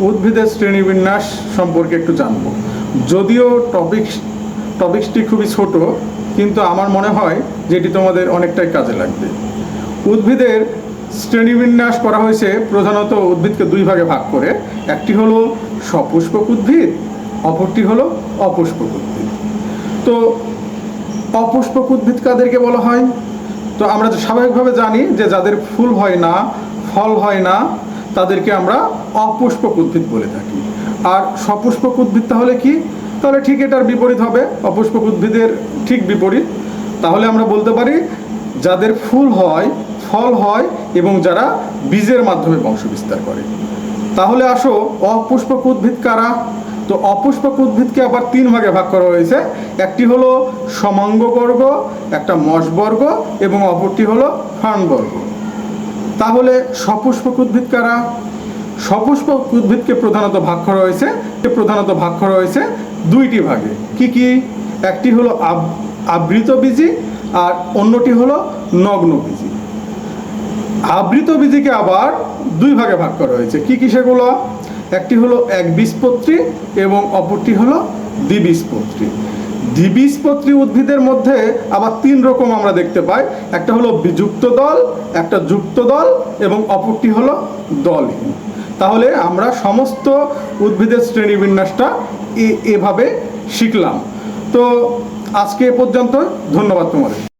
উদ্ভিদের শ্রেণীবিন্যাস সম্পর্কে একটু জানব। যদিও টপিক টপিকসটি খুবই ছোট, কিন্তু আমার মনে হয় যে এটি তোমাদের অনেকটাই কাজে লাগবে। উদ্ভিদের শ্রেণীবিন্যাস করা হয়েছে প্রধানত উদ্ভিদকে দুই ভাগে ভাগ করে। একটি হলো সপুষ্পক উদ্ভিদ, অপরটি হলো অপুষ্পক উদ্ভিদ। তো অপুষ্পক উদ্ভিদ কাদেরকে বলা হয়? তো আমরা স্বাভাবিকভাবে জানি যে যাদের ফুল হয় না, ফল হয় না তাদেরকে আমরা অপুষ্পক উদ্ভিদ বলে থাকি। আর সপুষ্পক উদ্ভিদ তাহলে কি? তাহলে ঠিক এটার বিপরীত হবে। অপুষ্পক উদ্ভিদের ঠিক বিপরীত। তাহলে আমরা বলতে পারি, যাদের ফুল হয়, ফল হয় এবং যারা বীজের মাধ্যমে বংশ বিস্তার করে। তাহলে আসো অপুষ্পক উদ্ভিদ কারা? তো অপুষ্পক উদ্ভিদকে আবার তিন ভাগে ভাগ করা হয়েছে। একটি হলো সমাঙ্গবর্গ, একটা মশবর্গ এবং অপরটি হলো ফার্নবর্গ তাহলে সপুষ্পক উদ্ভিদ কারা? সপুষ্পক উদ্ভিদকে প্রধানত ভাগ করা হয়েছে। প্রধানত ভাগ করা হয়েছে দুইটি ভাগে। কি কি? একটি হলো আবৃত বীজি আর অন্যটি হলো নগ্ন বীজি। আবৃত বীজিকে আবার দুই ভাগে ভাগ করা হয়েছে। কি কি সেগুলো? একটি হলো এক বীজপত্রী এবং অপরটি হলো দ্বিবীজপত্রী দ্বিবীজপত্রী উদ্ভিদের মধ্যে আবার তিন রকম আমরা দেখতে পাই। একটা হলো বিযুক্ত দল, একটা যুক্ত দল এবং অপরটি হলো দলহীন। তাহলে আমরা সমস্ত উদ্ভিদের শ্রেণীবিন্যাসটা এভাবে শিখলাম। তো আজকে এ পর্যন্ত ধন্যবাদ তোমাদের।